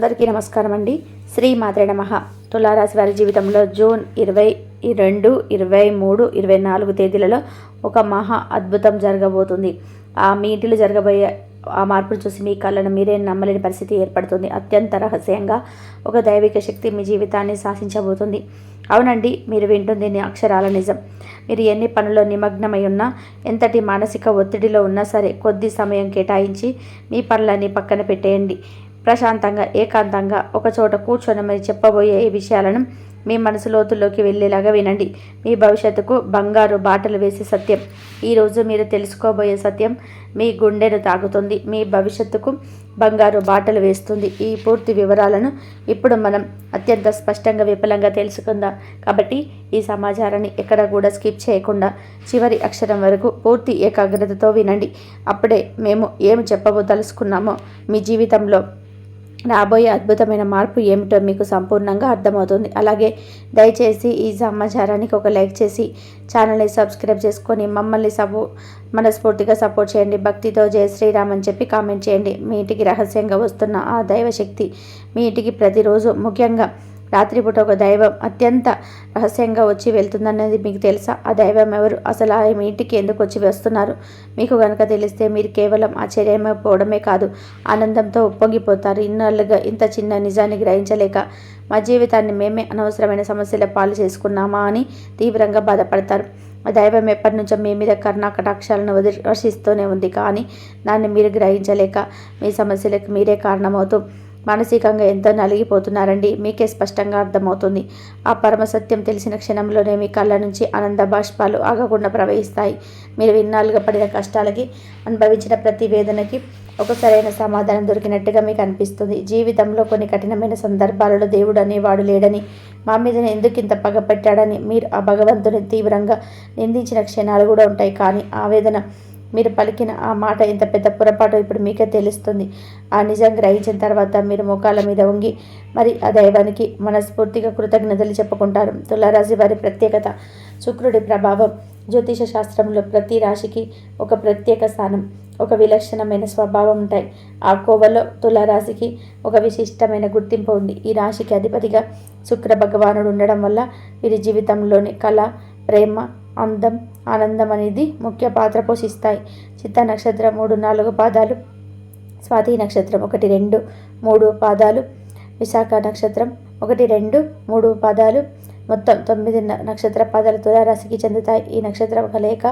అందరికీ నమస్కారం అండి శ్రీ మాత్రే నమ. తులారాశి వారి జీవితంలో జూన్ ఇరవై రెండు ఇరవై మూడు ఇరవై నాలుగు తేదీలలో ఒక మహా అద్భుతం జరగబోతుంది. ఆ మీ ఇంటిలో జరగబోయే ఆ మార్పులు చూసి మీ కళ్ళను మీరే నమ్మలేని పరిస్థితి ఏర్పడుతుంది. అత్యంత రహస్యంగా ఒక దైవిక శక్తి మీ జీవితాన్ని శాసించబోతుంది. అవునండి మీరు వింటుంది ని- అక్షరాల నిజం. మీరు ఎన్ని పనుల్లో నిమగ్నమై ఉన్నా ఎంతటి మానసిక ఒత్తిడిలో ఉన్నా సరే కొద్ది సమయం కేటాయించి మీ పనులన్నీ పక్కన పెట్టేయండి. ప్రశాంతంగా ఏకాంతంగా ఒకచోట కూర్చొని మరి చెప్పబోయే ఈ విషయాలను మీ మనసు లోతుల్లోకి వెళ్ళేలాగా వినండి. మీ భవిష్యత్తుకు బంగారు బాటలు వేసే సత్యం. ఈరోజు మీరు తెలుసుకోబోయే సత్యం మీ గుండెను తాగుతుంది మీ భవిష్యత్తుకు బంగారు బాటలు వేస్తుంది. ఈ పూర్తి వివరాలను ఇప్పుడు మనం అత్యంత స్పష్టంగా విపులంగా తెలుసుకుందాం. కాబట్టి ఈ సమాచారాన్ని ఎక్కడ కూడా స్కిప్ చేయకుండా చివరి అక్షరం వరకు పూర్తి ఏకాగ్రతతో వినండి. అప్పుడే మేము ఏమి చెప్పబో చెప్పబోదలుచుకున్నామో మీ జీవితంలో రాబోయే అద్భుతమైన మార్పు ఏమిటో మీకు సంపూర్ణంగా అర్థమవుతుంది. అలాగే దయచేసి ఈ సమాచారానికి ఒక లైక్ చేసి ఛానల్ని సబ్స్క్రైబ్ చేసుకొని మమ్మల్ని సపో మనస్ఫూర్తిగా సపోర్ట్ చేయండి. భక్తితో జయ శ్రీరామ్ అని చెప్పి కామెంట్ చేయండి. మీ ఇంటికి రహస్యంగా వస్తున్న ఆ దైవశక్తి మీ ఇంటికి ప్రతిరోజు ముఖ్యంగా రాత్రిపూట ఒక దైవం అత్యంత రహస్యంగా వచ్చి వెళ్తుందన్నది మీకు తెలుసా? ఆ దైవం ఎవరు? అసలు ఆ మీ ఇంటికి ఎందుకు వచ్చి వస్తున్నారు? మీకు కనుక తెలిస్తే మీరు కేవలం ఆశ్చర్యమైపోవడమే కాదు ఆనందంతో ఉప్పొంగిపోతారు. ఇన్నాళ్ళుగా ఇంత చిన్న నిజాన్ని గ్రహించలేక మా జీవితాన్ని మేమే అనవసరమైన సమస్యల పాలు చేసుకున్నామా అని తీవ్రంగా బాధపడతారు. ఆ దైవం ఎప్పటి నుంచో మీ మీద కర్ణాకటాక్షాలను వదిలి వర్షిస్తూనే ఉంది. కానీ దాన్ని మీరు గ్రహించలేక మీ సమస్యలకు మీరే కారణమవుతూ మానసికంగా ఎంతో నలిగిపోతున్నారండి. మీకే స్పష్టంగా అర్థమవుతుంది. ఆ పరమ సత్యం తెలిసిన క్షణంలోనే మీ కళ్ళ నుంచి ఆనంద బాష్పాలు ఆగకుండా ప్రవహిస్తాయి. మీరు ఇన్నాళ్ళుగా పడిన కష్టాలకి అనుభవించిన ప్రతి వేదనకి ఒక సరైన సమాధానం దొరికినట్టుగా మీకు అనిపిస్తుంది. జీవితంలో కొన్ని కఠినమైన సందర్భాలలో దేవుడు అనేవాడు లేడని మా మీద ఎందుకు ఇంత పగ పెట్టాడని మీరు ఆ భగవంతుని తీవ్రంగా నిందించిన క్షణాలు కూడా ఉంటాయి. కానీ ఆవేదన మీరు పలికిన ఆ మాట ఎంత పెద్ద పొరపాటు ఇప్పుడు మీకే తెలుస్తుంది. ఆ నిజం గ్రహించిన తర్వాత మీరు ముఖాల మీద వంగి మరి ఆ దైవానికి మనస్ఫూర్తిగా కృతజ్ఞతలు చెప్పుకుంటారు. తులారాశి వారి ప్రత్యేకత శుక్రుడి ప్రభావం. జ్యోతిష శాస్త్రంలో ప్రతి రాశికి ఒక ప్రత్యేక స్థానం ఒక విలక్షణమైన స్వభావం ఉంటాయి. ఆ కోవలో తులారాశికి ఒక విశిష్టమైన గుర్తింపు ఉంది. ఈ రాశికి అధిపతిగా శుక్ర భగవానుడు ఉండడం వల్ల వీరి జీవితంలోని కళ ప్రేమ అందం ఆనందం అనేది ముఖ్య పాత్ర పోషిస్తాయి. చిత్త నక్షత్రం మూడు నాలుగు పాదాలు. స్వాతి నక్షత్రం ఒకటి రెండు మూడు పాదాలు. విశాఖ నక్షత్రం ఒకటి రెండు మూడు పాదాలు. మొత్తం తొమ్మిది నక్షత్ర పాదాలు తులారాశికి చెందుతాయి. ఈ నక్షత్రం కలయిక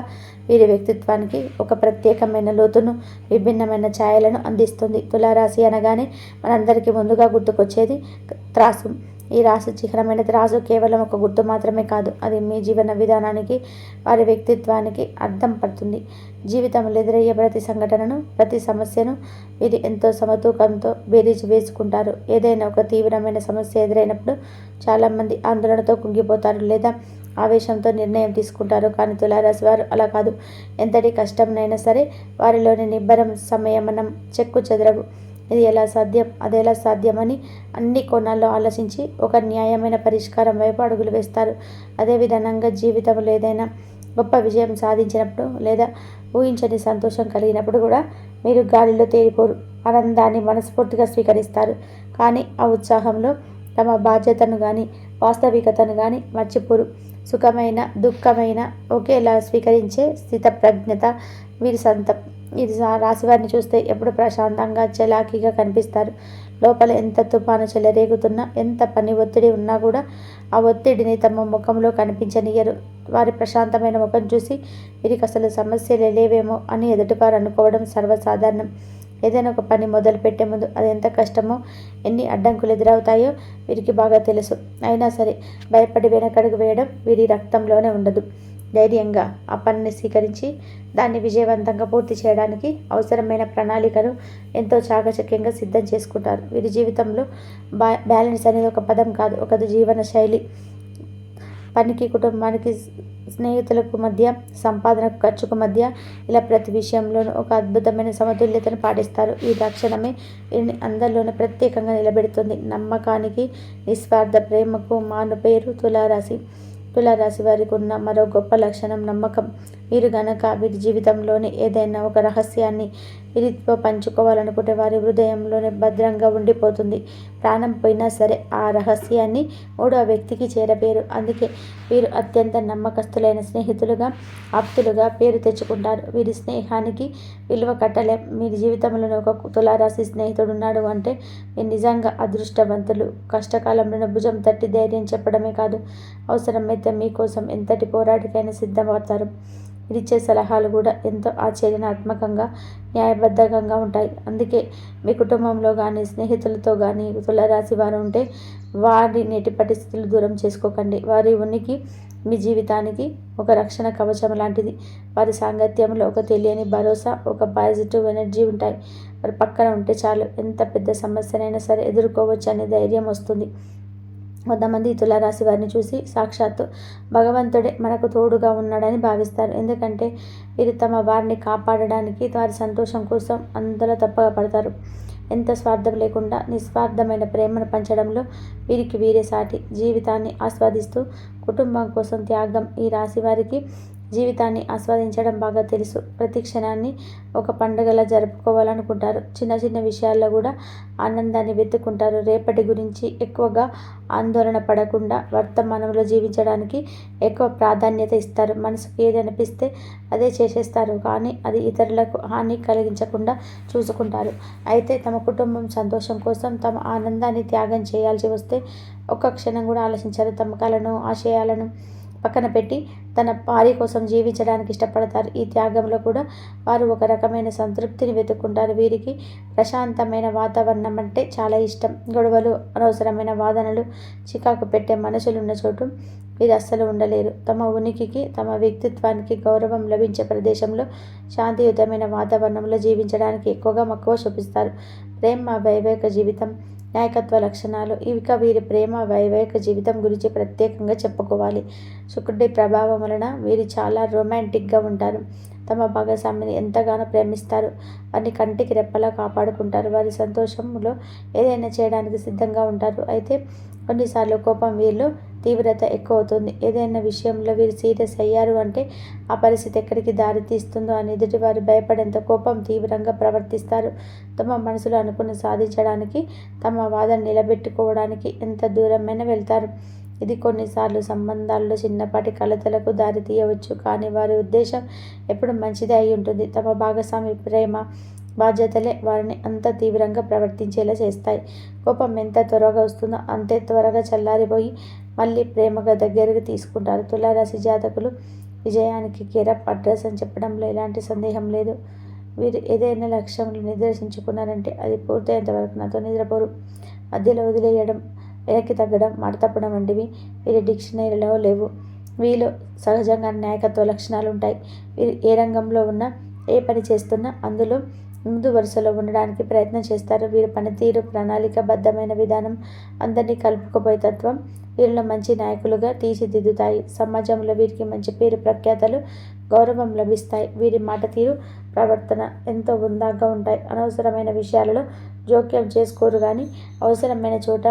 వీరి వ్యక్తిత్వానికి ఒక ప్రత్యేకమైన లోతును విభిన్నమైన ఛాయలను అందిస్తుంది. తులారాశి అనగానే మనందరికీ ముందుగా గుర్తుకొచ్చేది త్రాసు. ఈ రాసు చిహ్నమైన రాసు కేవలం ఒక గుర్తు మాత్రమే కాదు అది మీ జీవన విధానానికి వారి వ్యక్తిత్వానికి అర్థం పడుతుంది. జీవితంలో ఎదురయ్యే ప్రతి సంఘటనను ప్రతి సమస్యను వీరు ఎంతో సమతూకంతో బేరీజు వేసుకుంటారు. ఏదైనా ఒక తీవ్రమైన సమస్య ఎదురైనప్పుడు చాలామంది ఆందోళనతో కుంగిపోతారు లేదా ఆవేశంతో నిర్ణయం తీసుకుంటారు. కానీ తులారాశి వారు అలా కాదు. ఎంతటి కష్టంనైనా సరే వారిలోని నిబ్బరం సంయమనం చెక్కు చెదరవు. ఇది ఎలా సాధ్యం? అది ఎలా సాధ్యమని అన్ని కోణాల్లో ఆలోచించి ఒక న్యాయమైన పరిష్కారం వైపు అడుగులు వేస్తారు. అదేవిధంగా జీవితంలో ఏదైనా గొప్ప విజయం సాధించినప్పుడు లేదా ఊహించని సంతోషం కలిగినప్పుడు కూడా మీరు గాలిలో తేలిపోరు. ఆనందాన్ని మనస్ఫూర్తిగా స్వీకరిస్తారు. కానీ ఆ ఉత్సాహంలో తమ బాధ్యతను కానీ వాస్తవికతను కానీ మర్చిపోరు. సుఖమైన దుఃఖమైన ఒకేలా స్వీకరించే స్థితప్రజ్ఞత వీరి సొంతం. ఇది రాశివారిని చూస్తే ఎప్పుడు ప్రశాంతంగా చలాకీగా కనిపిస్తారు. లోపల ఎంత తుఫాను చెలరేగుతున్నా ఎంత పని ఒత్తిడి ఉన్నా కూడా ఆ ఒత్తిడిని తమ ముఖంలో కనిపించనియరు. వారి ప్రశాంతమైన ముఖం చూసి వీరికి అసలు సమస్యలే లేవేమో అని ఎదుటివారు అనుకోవడం సర్వసాధారణం. ఏదైనా ఒక పని మొదలు పెట్టే ముందు అది ఎంత కష్టమో ఎన్ని అడ్డంకులు ఎదురవుతాయో వీరికి బాగా తెలుసు. అయినా సరే భయపడి వెనకడుగు వేయడం వీరి రక్తంలోనే ఉండదు. ధైర్యంగా ఆ పనిని స్వీకరించి దాన్ని విజయవంతంగా పూర్తి చేయడానికి అవసరమైన ప్రణాళికను ఎంతో చాకచక్యంగా సిద్ధం చేసుకుంటారు. వీరి జీవితంలో బా బ్యాలెన్స్ అనేది ఒక పదం కాదు ఒక జీవన శైలి. పనికి కుటుంబానికి స్నేహితులకు మధ్య సంపాదనకు ఖర్చుకు మధ్య ఇలా ప్రతి విషయంలోనూ ఒక అద్భుతమైన సమతుల్యతను పాటిస్తారు. ఈ లక్షణమే వీరిని అందరిలోనే ప్రత్యేకంగా నిలబెడుతుంది. నమ్మకానికి నిస్వార్థ ప్రేమకు మాను పేరు తులారాశి. తులారాశి వారికి ఉన్న మరో గొప్ప లక్షణం నమ్మకం. మీరు గనక వీరి జీవితంలోని ఏదైనా ఒక రహస్యాన్ని వీరితో పంచుకోవాలనుకుంటే వారి హృదయంలోనే భద్రంగా ఉండిపోతుంది. ప్రాణం పోయినా సరే ఆ రహస్యాన్ని మూడో వ్యక్తికి చేరపేరు అందుకే వీరు అత్యంత నమ్మకస్తులైన స్నేహితులుగా ఆప్తులుగా పేరు తెచ్చుకుంటారు. వీరి స్నేహానికి విలువ కట్టలేం. మీ జీవితంలోనే ఒక తులారాశి స్నేహితుడు ఉన్నాడు అంటే మీరు నిజంగా అదృష్టవంతులు. కష్టకాలంలోనే భుజం తట్టి ధైర్యం చెప్పడమే కాదు అవసరమైతే మీకోసం ఎంతటి పోరాటికైనా సిద్ధమవుతారు. ఇచ్చే సలహాలు కూడా ఎంతో ఆశ్చర్యాత్మకంగా న్యాయబద్ధకంగా ఉంటాయి. అందుకే మీ కుటుంబంలో కానీ స్నేహితులతో కానీ తులరాశి వారు ఉంటే వారి నేటి పరిస్థితులు దూరం చేసుకోకండి. వారి ఉనికి మీ జీవితానికి ఒక రక్షణ కవచం లాంటిది. వారి సాంగత్యంలో ఒక తెలియని భరోసా ఒక పాజిటివ్ ఎనర్జీ ఉంటాయి. వారి పక్కన ఉంటే చాలు. ఎంత పెద్ద సమస్యనైనా సరే ఎదుర్కోవచ్చు అనే ధైర్యం వస్తుంది. కొంతమంది తులారాశి వారిని చూసి సాక్షాత్తు భగవంతుడే మనకు తోడుగా ఉన్నాడని భావిస్తారు. ఎందుకంటే వీరు తమ వారిని కాపాడడానికి వారి సంతోషం కోసం అందరూ తప్పగా పడతారు. ఎంత స్వార్థం లేకుండా నిస్వార్థమైన ప్రేమను పంచడంలో వీరికి వీరే సాటి. జీవితాన్ని ఆస్వాదిస్తూ కుటుంబం కోసం త్యాగం ఈ రాశి వారికి జీవితాన్ని ఆస్వాదించడం బాగా తెలుసు. ప్రతి క్షణాన్ని ఒక పండుగలా జరుపుకోవాలనుకుంటారు. చిన్న చిన్న విషయాల్లో కూడా ఆనందాన్ని వెతుక్కుంటారు. రేపటి గురించి ఎక్కువగా ఆందోళన పడకుండా వర్తమానంలో జీవించడానికి ఎక్కువ ప్రాధాన్యత ఇస్తారు. మనసుకు ఏది అనిపిస్తే అదే చేసేస్తారు. కానీ అది ఇతరులకు హాని కలిగించకుండా చూసుకుంటారు. అయితే తమ కుటుంబం సంతోషం కోసం తమ ఆనందాన్ని త్యాగం చేయాల్సి వస్తే ఒక్క క్షణం కూడా ఆలోచించారు. తమ కళను ఆశయాలను పక్కన పెట్టి తన భార్య కోసం జీవించడానికి ఇష్టపడతారు. ఈ త్యాగంలో కూడా వారు ఒక రకమైన సంతృప్తిని వెతుక్కుంటారు. వీరికి ప్రశాంతమైన వాతావరణం అంటే చాలా ఇష్టం. గొడవలు అనవసరమైన వాదనలు చికాకు పెట్టే మనుషులు ఉన్న చోటు వీరు అస్సలు ఉండలేరు. తమ ఉనికికి తమ వ్యక్తిత్వానికి గౌరవం లభించే ప్రదేశంలో శాంతియుతమైన వాతావరణంలో జీవించడానికి ఎక్కువగా మక్కువ చూపిస్తారు. ప్రేమ వైవేక జీవితం నాయకత్వ లక్షణాలు. ఇవిక వీరి ప్రేమ వైవాహిక జీవితం గురించి ప్రత్యేకంగా చెప్పుకోవాలి. శుక్రుడి ప్రభావం వలన వీరు చాలా రొమాంటిక్గా ఉంటారు. తమ భాగస్వామిని ఎంతగానో ప్రేమిస్తారు. వారిని కంటికి రెప్పలా కాపాడుకుంటారు. వారి సంతోషంలో ఏదైనా చేయడానికి సిద్ధంగా ఉంటారు. అయితే కొన్నిసార్లు కోపం వీళ్ళు తీవ్రత ఎక్కువ అవుతుంది ఏదైనా విషయంలో వీరు సీరియస్ అయ్యారు అంటే ఆ పరిస్థితి ఎక్కడికి దారి తీస్తుందో అని ఎదుటివారు భయపడేంత కోపం తీవ్రంగా ప్రవర్తిస్తారు. తమ మనసులో అనుకుని సాధించడానికి తమ వాదన నిలబెట్టుకోవడానికి ఎంత దూరమైనా వెళ్తారు. ఇది కొన్నిసార్లు సంబంధాల్లో చిన్నపాటి కలతలకు దారి తీయవచ్చు. కానీ వారి ఉద్దేశం ఎప్పుడు మంచిదే అయి ఉంటుంది. తమ భాగస్వామి ప్రేమ బాధ్యతలే వారిని అంత తీవ్రంగా ప్రవర్తించేలా చేస్తాయి. కోపం ఎంత త్వరగా వస్తుందో అంతే త్వరగా చల్లారిపోయి మళ్ళీ ప్రేమగా దగ్గరకు తీసుకుంటారు. తులారాశి జాతకులు విజయానికి కేరప్ అడ్రస్ అని చెప్పడంలో ఎలాంటి సందేహం లేదు. వీరు ఏదైనా లక్ష్యంలో నిర్దేశించుకున్నారంటే అది పూర్తయ్యేంత వరకు నాతో నిద్రపోరు. మధ్యలో వదిలేయడం వెనక్కి తగ్గడం మాట తప్పడం వంటివి వీరి డిక్షనరీలో లేవు. వీళ్ళు సహజంగా నాయకత్వ లక్షణాలు ఉంటాయి వీరు ఏ రంగంలో ఉన్నా ఏ పని చేస్తున్నా అందులో ముందు వరుసలో ఉండడానికి ప్రయత్నం చేస్తారు. వీరి పనితీరు ప్రణాళికబద్ధమైన విధానం అందరినీ కలుపుకుపోయే తత్వం వీరిలో మంచి నాయకులుగా తీర్చిదిద్దుతాయి. సమాజంలో వీరికి మంచి పేరు ప్రఖ్యాతలు గౌరవం లభిస్తాయి. వీరి మాట తీరు ప్రవర్తన ఎంతో ఉందాగా ఉంటాయి. అనవసరమైన విషయాలలో జోక్యం చేసుకోరు కానీ అవసరమైన చోట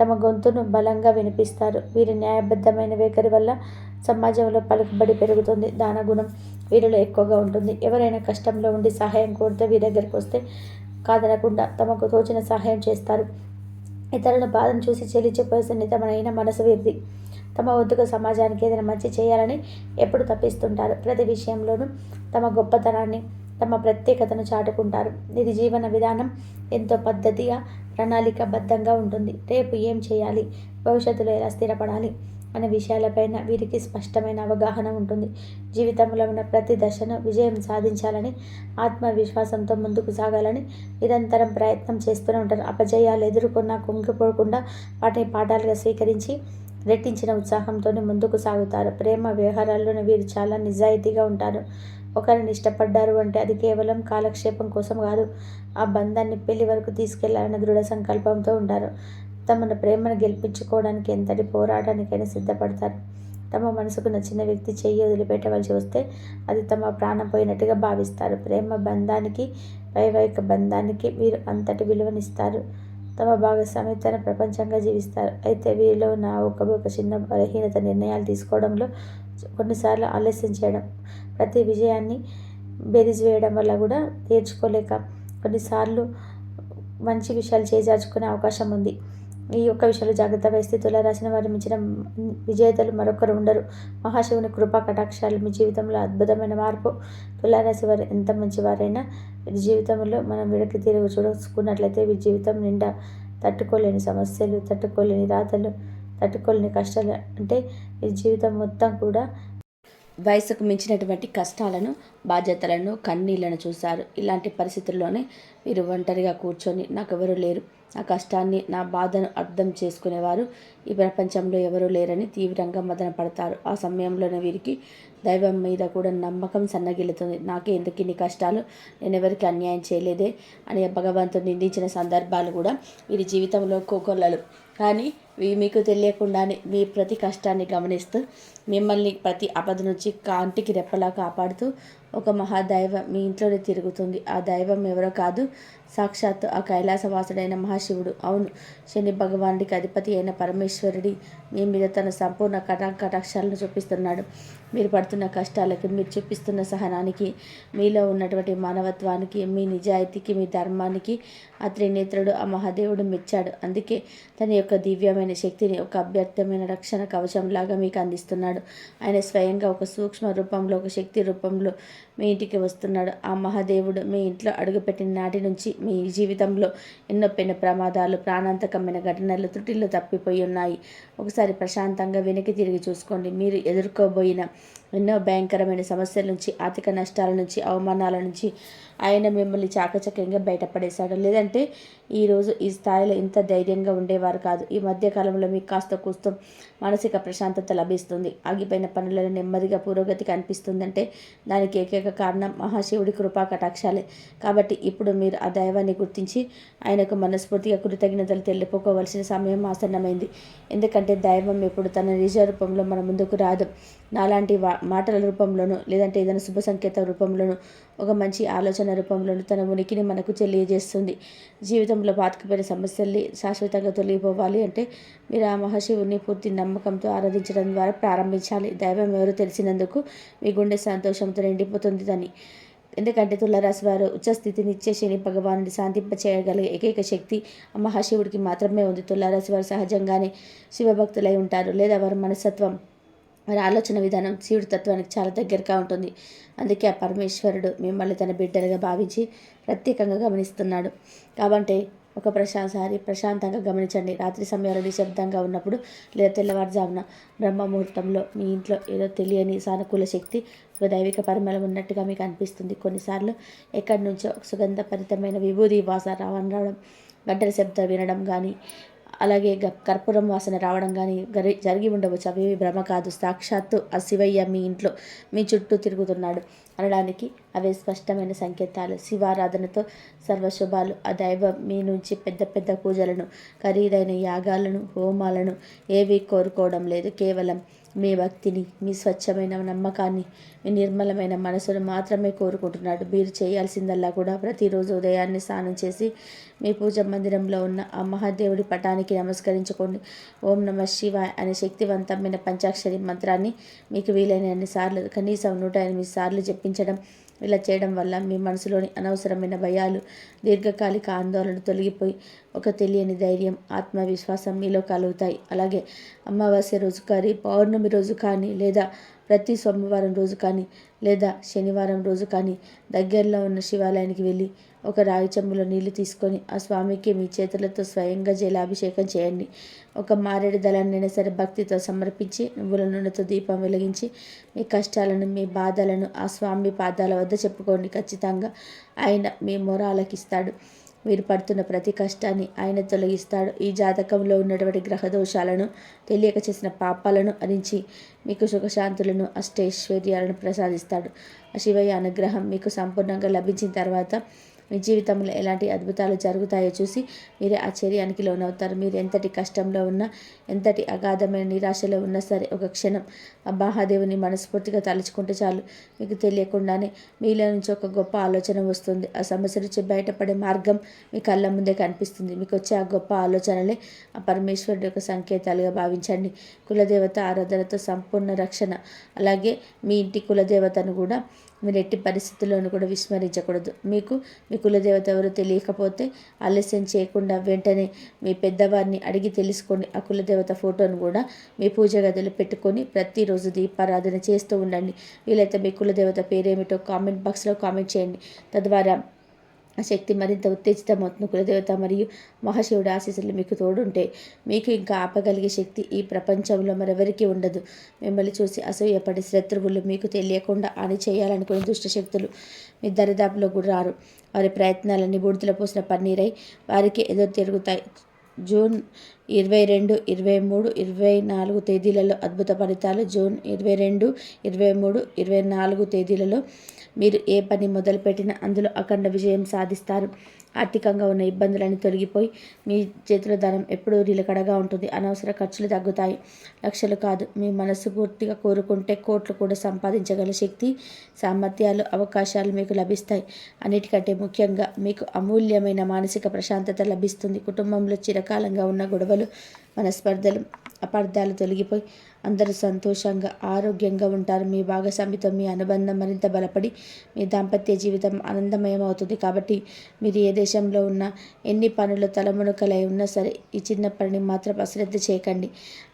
తమ గొంతును బలంగా వినిపిస్తారు. వీరి న్యాయబద్ధమైన వైఖరి వల్ల సమాజంలో పలుకుబడి పెరుగుతుంది. దానగుణం వీరిలో ఎక్కువగా ఉంటుంది. ఎవరైనా కష్టంలో ఉండి సహాయం కోరితే వీరి దగ్గరికి వస్తే కాదనకుండా తమకు తోచిన సహాయం చేస్తారు. ఇతరుల బాధను చూసి చెల్లించిపోయే సున్నితమైన మనసు వీరిది. తమ వద్దుగా సమాజానికి ఏదైనా మంచి చేయాలని ఎప్పుడు తప్పిస్తుంటారు. ప్రతి విషయంలోనూ తమ గొప్పతనాన్ని తమ ప్రత్యేకతను చాటుకుంటారు. ఇది జీవన విధానం ఎంతో పద్ధతిగా ప్రణాళికబద్ధంగా ఉంటుంది. రేపు ఏం చేయాలి? భవిష్యత్తులో ఎలా స్థిరపడాలి? అనే విషయాలపైన వీరికి స్పష్టమైన అవగాహన ఉంటుంది. జీవితంలో ఉన్న ప్రతి దశను విజయం సాధించాలని ఆత్మవిశ్వాసంతో ముందుకు సాగాలని నిరంతరం ప్రయత్నం చేస్తూనే ఉంటారు. అపజయాలు ఎదుర్కొన్నా కుంగిపోకుండా వాటిని పాఠాలుగా స్వీకరించి రెట్టించిన ఉత్సాహంతోనే ముందుకు సాగుతారు. ప్రేమ వ్యవహారాల్లోనే వీరు చాలా నిజాయితీగా ఉంటారు. ఒకరిని ఇష్టపడ్డారు అంటే అది కేవలం కాలక్షేపం కోసం కాదు. ఆ బంధాన్ని పెళ్ళి వరకు తీసుకెళ్ళాలన్న దృఢ సంకల్పంతో ఉంటారు. తమను ప్రేమను గెలిపించుకోవడానికి ఎంతటి పోరాటానికైనా సిద్ధపడతారు. తమ మనసుకు నచ్చిన వ్యక్తి చెయ్యి వదిలిపెట్టవలసి వస్తే అది తమ ప్రాణం పోయినట్టుగా భావిస్తారు. ప్రేమ బంధానికి వైవాహిక బంధానికి వీరు అంతటి విలువనిస్తారు. తమ భాగస్వామి తన ప్రపంచంగా జీవిస్తారు. అయితే వీరిలో ఉన్న ఒక ఒక చిన్న బలహీనత నిర్ణయాలు తీసుకోవడంలో కొన్నిసార్లు ఆలస్యం చేయడం ప్రతి విజయాన్ని బెరీజ్ వేయడం వల్ల కూడా తీర్చుకోలేక కొన్నిసార్లు మంచి విషయాలు చేజార్చుకునే అవకాశం ఉంది. ఈ యొక్క విషయంలో జాగ్రత్త వహిస్తే తులారాసిన వారు మించిన విజేతలు మరొకరు ఉండరు. మహాశివుని కృపా కటాక్షాలు మీ జీవితంలో అద్భుతమైన మార్పు. తులారాశి వారు ఎంత మంచివారైనా జీవితంలో మనం విడకి తిరిగి చూసుకున్నట్లయితే మీ జీవితం నిండా తట్టుకోలేని సమస్యలు తట్టుకోలేని రాతలు తట్టుకోలేని కష్టాలు అంటే ఈ జీవితం మొత్తం కూడా వయసుకు మించినటువంటి కష్టాలను బాధ్యతలను కన్నీళ్ళను చూశారు. ఇలాంటి పరిస్థితుల్లోనే వీరు ఒంటరిగా కూర్చొని నాకు ఎవరు లేరు. నా కష్టాన్ని నా బాధను అర్థం చేసుకునేవారు. ఈ ప్రపంచంలో ఎవరూ లేరని తీవ్రంగా మదన పడతారు ఆ సమయంలోనే వీరికి దైవం మీద కూడా నమ్మకం సన్నగిల్లుతుంది. నాకే ఎందుకు ఇన్ని కష్టాలు? నేను ఎవరికి అన్యాయం చేయలేదే అని భగవంతుడు నిందించిన సందర్భాలు కూడా వీరి జీవితంలో కోకొల్లలు. కానీ మీకు తెలియకుండానే మీ ప్రతి కష్టాన్ని గమనిస్తూ మిమ్మల్ని ప్రతి అపద నుంచి కాంటికి రెప్పలా కాపాడుతూ ఒక మహాదైవం మీ ఇంట్లోనే తిరుగుతుంది. ఆ దైవం ఎవరో కాదు. సాక్షాత్తు ఆ కైలాసవాసుడైన మహాశివుడు. అవును శని భగవానుడికి అధిపతి అయిన పరమేశ్వరుడి మీ మీద తన సంపూర్ణ కటా కటాక్షాలను చూపిస్తున్నాడు. మీరు పడుతున్న కష్టాలకి మీరు చూపిస్తున్న సహనానికి మీలో ఉన్నటువంటి మానవత్వానికి మీ నిజాయితీకి మీ ధర్మానికి ఆ త్రినేత్రుడు ఆ మహాదేవుడు మెచ్చాడు. అందుకే తన యొక్క దివ్యమైన శక్తిని ఒక అభ్యర్థమైన రక్షణ కవచంలాగా మీకు అందిస్తున్నాడు. ఆయన స్వయంగా ఒక సూక్ష్మ రూపంలో ఒక శక్తి రూపంలో మీ ఇంటికి వస్తున్నాడు. ఆ మహాదేవుడు మీ ఇంట్లో అడుగుపెట్టిన నాటి నుంచి మీ జీవితంలో ఎన్నో పెను ప్రమాదాలు ప్రాణాంతకమైన ఘటనలు త్రుటిల్లో తప్పిపోయి ఉన్నాయి. ఒకసారి ప్రశాంతంగా వెనక్కి తిరిగి చూసుకోండి. మీరు ఎదుర్కోబోయిన ఎన్నో భయంకరమైన సమస్యల నుంచి ఆర్థిక నష్టాల నుంచి అవమానాల నుంచి ఆయన మిమ్మల్ని చాకచక్యంగా బయటపడేశాడు. లేదంటే ఈరోజు ఈ స్థాయిలో ఇంత ధైర్యంగా ఉండేవారు కాదు. ఈ మధ్యకాలంలో మీకు కాస్త కూస్తం మానసిక ప్రశాంతత లభిస్తుంది. ఆగిపోయిన పనులలో నెమ్మదిగా పురోగతి కనిపిస్తుందంటే దానికి ఏకైక కారణం మహాశివుడి కృపా కటాక్షాలే. కాబట్టి ఇప్పుడు మీరు ఆ దైవాన్ని గుర్తించి ఆయనకు మనస్ఫూర్తిగా కృతజ్ఞతలు తెలిపోకోవలసిన సమయం ఆసన్నమైంది. ఎందుకంటే దైవం ఎప్పుడు తన నిజ రూపంలో మన ముందుకు రాదు. నాలాంటి మాటల రూపంలోనూ లేదంటే ఏదైనా శుభ సంకేత రూపంలోనూ ఒక మంచి ఆలోచన రూపంలోనూ తన ఉనికిని మనకు తెలియజేస్తుంది. జీవితంలో పాతుకుపోయిన సమస్యల్ని శాశ్వతంగా తొలగిపోవాలి అంటే మీరు ఆ మహాశివుని పూర్తి నమ్మకంతో ఆరాధించడం ద్వారా ప్రారంభించాలి. దైవం ఎవరు తెలిసినందుకు మీ గుండె సంతోషంతో నిండిపోతుంది దాన్ని ఎందుకంటే తులరాశి వారు ఉచ్చస్థితిని ఇచ్చే శని భగవానుని శాంతింప చేయగలిగే ఏకైక శక్తి ఆ మహాశివుడికి మాత్రమే ఉంది. తులారాశి వారు సహజంగానే శివభక్తులై ఉంటారు. లేదా వారి మనస్తత్వం వారి ఆలోచన విధానం శివుడి తత్వానికి చాలా దగ్గరగా ఉంటుంది. అందుకే ఆ పరమేశ్వరుడు మిమ్మల్ని తన బిడ్డలుగా భావించి ప్రత్యేకంగా గమనిస్తున్నాడు. కాబట్టి ఒక ప్రశాంతసారి ప్రశాంతంగా గమనించండి. రాత్రి సమయంలో నిశ్శబ్దంగా ఉన్నప్పుడు లేదా తెల్లవారుజామున బ్రహ్మముహూర్తంలో మీ ఇంట్లో ఏదో తెలియని సానుకూల శక్తి ఒక దైవిక పరిమళం ఉన్నట్టుగా మీకు అనిపిస్తుంది. కొన్నిసార్లు ఎక్కడి నుంచో సుగంధపరితమైన విభూది వాస రావడం గంటల శబ్దం వినడం కానీ అలాగే కర్పూరం వాసన రావడం కానీ జరిగి ఉండవచ్చు. అవి భ్రమ కాదు. సాక్షాత్తు ఆ శివయ్య మీ ఇంట్లో మీ చుట్టూ తిరుగుతున్నాడు అనడానికి అవే స్పష్టమైన సంకేతాలు. శివారాధనతో సర్వశుభాలు. ఆ దైవం మీ నుంచి పెద్ద పెద్ద పూజలను ఖరీదైన యాగాలను హోమాలను ఏవి కోరుకోవడం లేదు. కేవలం మీ భక్తిని మీ స్వచ్ఛమైన నమ్మకాన్ని మీ నిర్మలమైన మనసును మాత్రమే కోరుకుంటున్నాడు. మీరు చేయాల్సిందల్లా కూడా ప్రతిరోజు ఉదయాన్నే స్నానం చేసి మీ పూజ మందిరంలో ఉన్న ఆ మహాదేవుడి పటానికి నమస్కరించుకోండి. ఓం నమ శివాయ అనే శక్తివంతమైన పంచాక్షరి మంత్రాన్ని మీకు వీలైన సార్లు కనీసం నూట ఎనిమిది సార్లు చెప్పించడం ఇలా చేయడం వల్ల మీ మనసులోని అనవసరమైన భయాలు దీర్ఘకాలిక ఆందోళన తొలగిపోయి ఒక తెలియని ధైర్యం ఆత్మవిశ్వాసం మీలో కలుగుతాయి అలాగే అమావాస్య రోజు కానీ పౌర్ణమి రోజు కానీ లేదా ప్రతి సోమవారం రోజు కానీ లేదా శనివారం రోజు కానీ దగ్గరలో ఉన్న శివాలయానికి వెళ్ళి ఒక రాగి చెంబులో నీళ్ళు తీసుకొని ఆ స్వామికి మీ చేతులతో స్వయంగా జలాభిషేకం చేయండి. ఒక మారేడు దళాన్నైనా సరే భక్తితో సమర్పించి నువ్వుల నూనెతో దీపం వెలిగించి మీ కష్టాలను మీ బాధలను ఆ స్వామి పాదాల వద్ద చెప్పుకోండి. ఖచ్చితంగా ఆయన మీ మొర ఆలకిస్తాడు మీరు పడుతున్న ప్రతి కష్టాన్ని ఆయన తొలగిస్తాడు. ఈ జాతకంలో ఉన్నటువంటి గ్రహ దోషాలను తెలియక చేసిన పాపాలను అరించి మీకు సుఖశాంతులను అష్టైశ్వర్యాలను ప్రసాదిస్తాడు. ఆ శివయ్య అనుగ్రహం మీకు సంపూర్ణంగా లభించిన తర్వాత మీ జీవితంలో ఎలాంటి అద్భుతాలు జరుగుతాయో చూసి మీరే ఆశ్చర్యానికి లోనవుతారు. మీరు ఎంతటి కష్టంలో ఉన్నా ఎంతటి అగాధమైన నిరాశలో ఉన్నా సరే ఒక క్షణం ఆ మహాదేవుని మనస్ఫూర్తిగా తలుచుకుంటే చాలు. మీకు తెలియకుండానే మీలో నుంచి ఒక గొప్ప ఆలోచన వస్తుంది. ఆ సమస్య నుంచి బయటపడే మార్గం మీ కళ్ళ ముందే కనిపిస్తుంది. మీకు వచ్చే ఆ గొప్ప ఆలోచనలే ఆ పరమేశ్వరుడు యొక్క సంకేతాలుగా భావించండి. కులదేవత ఆరాధనతో సంపూర్ణ రక్షణ. అలాగే మీ ఇంటి కులదేవతను కూడా మీరు ఎట్టి పరిస్థితుల్లోనూ కూడా విస్మరించకూడదు. మీకు మీ కులదేవత ఎవరో తెలియకపోతే ఆలస్యం చేయకుండా వెంటనే మీ పెద్దవారిని అడిగి తెలుసుకోండి. ఆ కులదేవత ఫోటోను కూడా మీ పూజ గదిలో పెట్టుకొని ప్రతిరోజు దీపారాధన చేస్తూ ఉండండి. వీలైతే మీ కులదేవత పేరేమిటో కామెంట్ బాక్స్లో కామెంట్ చేయండి. తద్వారా ఆ శక్తి మరింత ఉత్తేజితమవుతుంది కులదేవత మరియు మహాశివుడు ఆశీస్సులు మీకు తోడుంటే మీకు ఇంకా ఆపగలిగే శక్తి ఈ ప్రపంచంలో మరెవరికి ఉండదు. మిమ్మల్ని చూసి అసూయపడి శత్రువులు మీకు తెలియకుండా అని చేయాలనుకునే దుష్టశక్తులు మీ దరిదాపులో కూడా రారు వారి ప్రయత్నాలన్నీ బూడిదలో పోసిన పన్నీరై వారికి ఎదురు తిరుగుతాయి. జూన్ ఇరవై రెండు ఇరవై మూడు ఇరవై నాలుగు తేదీలలో అద్భుత ఫలితాలు. జూన్ ఇరవై రెండు ఇరవై మూడు ఇరవై నాలుగు తేదీలలో మీరు ఏ పని మొదలుపెట్టినా అందులో అఖండ విజయం సాధిస్తారు. ఆర్థికంగా ఉన్న ఇబ్బందులన్నీ తొలగిపోయి మీ చేతిలో ధనం ఎప్పుడూ నిలకడగా ఉంటుంది. అనవసర ఖర్చులు తగ్గుతాయి. లక్షలు కాదు. మీ మనస్సు పూర్తిగా కోరుకుంటే కోట్లు కూడా సంపాదించగల శక్తి సామర్థ్యాలు అవకాశాలు మీకు లభిస్తాయి. అన్నిటికంటే ముఖ్యంగా మీకు అమూల్యమైన మానసిక ప్రశాంతత లభిస్తుంది. కుటుంబంలో చిరకాలంగా ఉన్న గొడవలు మనస్పర్ధలు అపార్థాలు తొలగిపోయి అందరూ సంతోషంగా ఆరోగ్యంగా ఉంటారు. మీ భాగస్వామితో మీ అనుబంధం మరింత బలపడి మీ దాంపత్య జీవితం ఆనందమయం అవుతుంది కాబట్టి మీరు ఏ దేశంలో ఉన్నా ఎన్ని పనులు తలమునకలై ఉన్నా సరే ఈ చిన్న పనిని మాత్రం అశ్రద్ధ చేయకండి.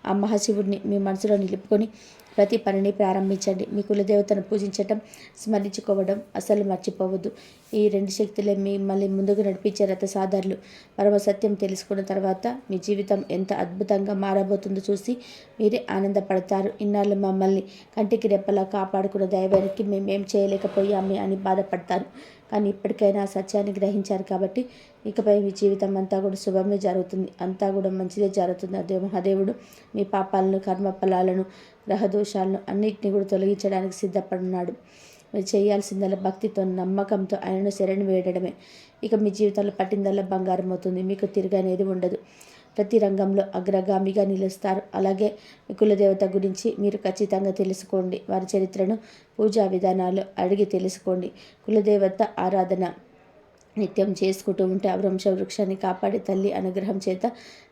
ఆ మహాశివుడిని మీ మనసులో నిలుపుకొని ప్రతి పనిని ప్రారంభించండి. మీ కులదేవతను పూజించటం స్మరించుకోవడం అసలు మర్చిపోవద్దు. ఈ రెండు శక్తులే మిమ్మల్ని ముందుకు నడిపించే రథసాధారులు పరమ సత్యం తెలుసుకున్న తర్వాత మీ జీవితం ఎంత అద్భుతంగా మారబోతుందో చూసి మీరే ఆనందపడతారు. ఇన్నాళ్ళు మమ్మల్ని కంటికి రెప్పలా కాపాడుకున్న దైవానికి మేమేం చేయలేకపోయామే అని బాధపడతారు. కానీ ఇప్పటికైనా సత్యాన్ని గ్రహించారు కాబట్టి ఇకపై మీ జీవితం అంతా కూడా శుభమే జరుగుతుంది. అంతా కూడా మంచిదే జరుగుతుంది. అదే మహాదేవుడు మీ పాపాలను కర్మ ఫలాలను గ్రహదోషాలను అన్నింటినీ కూడా తొలగించడానికి సిద్ధపడున్నాడు. మీరు చేయాల్సిందల్లా భక్తితో నమ్మకంతో ఆయనను శరణి వేయడమే. ఇక మీ జీవితంలో పట్టిందల్లా బంగారం అవుతుంది. మీకు తిరగనేది ఉండదు. ప్రతి రంగంలో అగ్రగామిగా నిలుస్తారు. అలాగే కులదేవత గురించి మీరు ఖచ్చితంగా తెలుసుకోండి. వారి చరిత్రను పూజా విధానాలు అడిగి తెలుసుకోండి. కులదేవత ఆరాధన నిత్యం చేసుకుంటూ ఉంటే ఆ వృక్షాన్ని కాపాడి తల్లి అనుగ్రహం చేత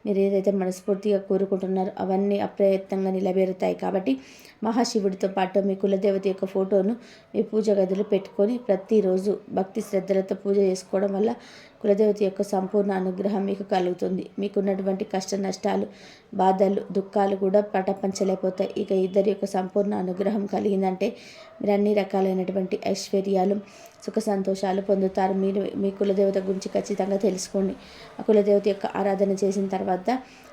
మీరు ఏదైతే మనస్ఫూర్తిగా కోరుకుంటున్నారో అవన్నీ అప్రయత్నంగా నిలబెరుతాయి. కాబట్టి మహాశివుడితో పాటు మీ కులదేవత యొక్క ఫోటోను మీ పూజ గదిలో పెట్టుకొని ప్రతిరోజు భక్తి శ్రద్ధలతో పూజ చేసుకోవడం వల్ల కులదేవత యొక్క సంపూర్ణ అనుగ్రహం మీకు కలుగుతుంది. మీకున్నటువంటి కష్ట నష్టాలు బాధలు దుఃఖాలు కూడా పటపంచలేకపోతాయి. ఇక ఇద్దరి యొక్క సంపూర్ణ అనుగ్రహం కలిగిందంటే మీరు అన్ని రకాలైనటువంటి ఐశ్వర్యాలు సుఖ సంతోషాలు పొందుతారు. మీరు మీ కులదేవత గురించి ఖచ్చితంగా తెలుసుకోండి. ఆ కులదేవత యొక్క ఆరాధన చేసిన తర్వాత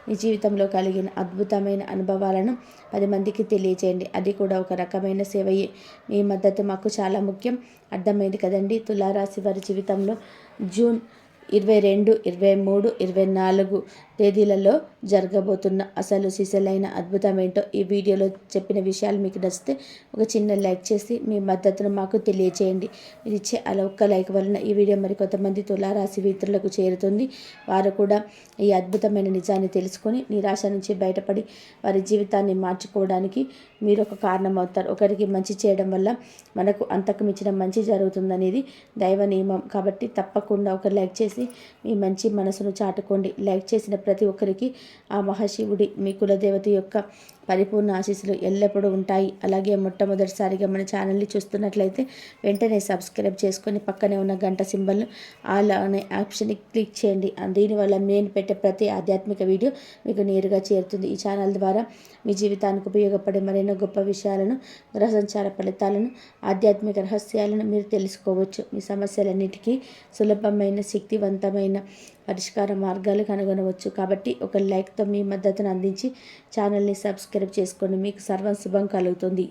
మీ జీవితంలో కలిగిన అద్భుతమైన అనుభవాలను పది మందికి తెలియచేయండి. అది కూడా ఒక రకమైన సేవయే. మీ మద్దతు మాకు చాలా ముఖ్యం. అర్థమైంది కదండి? తులారాశి వారి జీవితంలో జూన్ ఇరవై రెండు ఇరవై మూడు ఇరవై నాలుగు తేదీలలో జరగబోతున్న అసలు సిసలైన అద్భుతం ఏంటో ఈ వీడియోలో చెప్పిన విషయాలు మీకు నచ్చితే ఒక చిన్న లైక్ చేసి మీ మద్దతును మాకు తెలియచేయండి. మీరు ఇచ్చే అలా ఒక్క లైక్ వలన ఈ వీడియో మరి కొంతమంది తులారాశి మిత్రులకు చేరుతుంది. వారు కూడా ఈ అద్భుతమైన నిజాన్ని తెలుసుకొని నిరాశ నుంచి బయటపడి వారి జీవితాన్ని మార్చుకోవడానికి మీరు ఒక కారణం అవుతారు ఒకరికి మంచి చేయడం వల్ల మనకు అంతకు మించిన మంచి జరుగుతుందనేది దైవ నియమం. కాబట్టి తప్పకుండా ఒక లైక్ చేసి మీ మంచి మనసును చాటుకోండి. లైక్ చేసిన ప్రతి ప్రతి ఒక్కరికి ఆ మహాశివుడి మీ కులదేవత యొక్క పరిపూర్ణ ఆశీస్సులు ఎల్లప్పుడూ ఉంటాయి. అలాగే మొట్టమొదటిసారిగా మన ఛానల్ని చూస్తున్నట్లయితే వెంటనే సబ్స్క్రైబ్ చేసుకొని పక్కనే ఉన్న గంట సింబల్ను ఆల్ అనే ఆప్షన్ని క్లిక్ చేయండి. దీనివల్ల నేను పెట్టే ప్రతి ఆధ్యాత్మిక వీడియో మీకు నేరుగా చేరుతుంది. ఈ ఛానల్ ద్వారా మీ జీవితానికి ఉపయోగపడే మరెన్నో గొప్ప విషయాలను గ్రహ సంచార ఫలితాలను ఆధ్యాత్మిక రహస్యాలను మీరు తెలుసుకోవచ్చు. మీ సమస్యలన్నిటికీ సులభమైన శక్తివంతమైన పరిష్కార మార్గాలు కనుగొనవచ్చు. కాబట్టి ఒక లైక్తో మీ మద్దతును అందించి ఛానల్ని సబ్స్క్రైబ్ చేసుకోండి. మీకు సర్వం శుభం కలుగుతుంది.